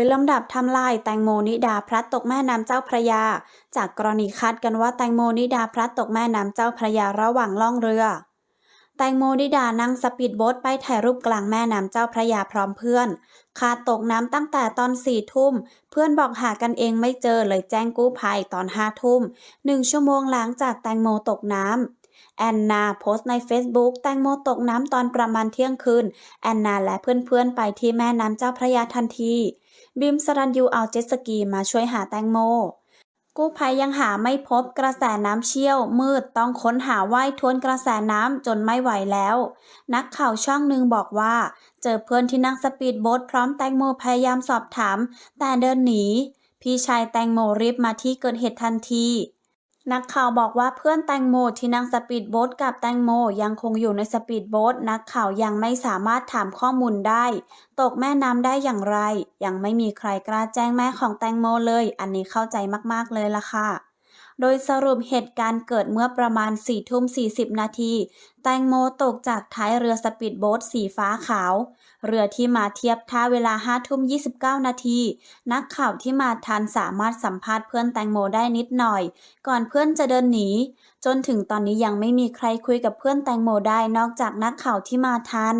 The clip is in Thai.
ยลำดับทำลายแตงโมนิดาพลัดตกแม่น้ำเจ้าพระยา จากกรณีคาดกันว่าแตงโมนิดาพลัดตกแม่น้ำเจ้าพระยาระหว่างล่องเรือ แตงโมนิดานั่งสปีดโบ๊ทไปถ่ายรูปกลางแม่น้ำเจ้าพระยาพร้อมเพื่อนขาดตกน้ำตั้งแต่ตอนสี่ทุ่ม เพื่อนบอกหากันเองไม่เจอเลยแจ้งกู้ภัยตอนห้าทุ่มหนึ่งชั่วโมงหลังจากแตงโมตกน้ำ แอนนาโพสต์ใน Facebook แตงโมตกน้ำตอนประมาณเที่ยงคืน แอนนาและเพื่อนๆ ไปที่แม่น้ำเจ้าพระยาทันที บิมสรันยูเอาเจ็ตสกีมาช่วยหาแตงโม กู้ภัยยังหาไม่พบกระแสน้ำเชี่ยว มืดต้องค้นหาว่ายทวนกระแสน้ำจนไม่ไหวแล้ว นักข่าวช่องหนึ่งบอกว่า เจอเพื่อนที่นั่งสปีดโบ๊ทพร้อมแตงโมพยายามสอบถาม แต่เดินหนี พี่ชายแตงโมรีบมาที่เกิดเหตุทันที นักข่าวบอกว่าเพื่อนแตงโมที่นั่งสปีดโบ๊ทกับแตงโมยังคงอยู่ในสปีดโบ๊ทนักข่าวยังไม่สามารถถามข้อมูลได้ ตกแม่น้ำได้อย่างไร ยังไม่มีใครกล้าแจ้งแม่ของแตงโมเลย อันนี้เข้าใจมากๆเลยล่ะค่ะ โดยสรุปเหตุการณ์เกิดเมื่อประมาณ4ทุ่ม40 นาที แตงโมตกจากท้ายเรือสปีดโบ๊ทสีฟ้าขาว เรือที่มาเทียบท่าเวลา5ทุ่ม29 นาที นักข่าวที่มาทันสามารถสัมภาษณ์เพื่อนแตงโมได้นิดหน่อย ก่อนเพื่อนจะเดินหนี จนถึงตอนนี้ยังไม่มีใครคุยกับเพื่อนแตงโมได้นอกจากนักข่าวที่มาทัน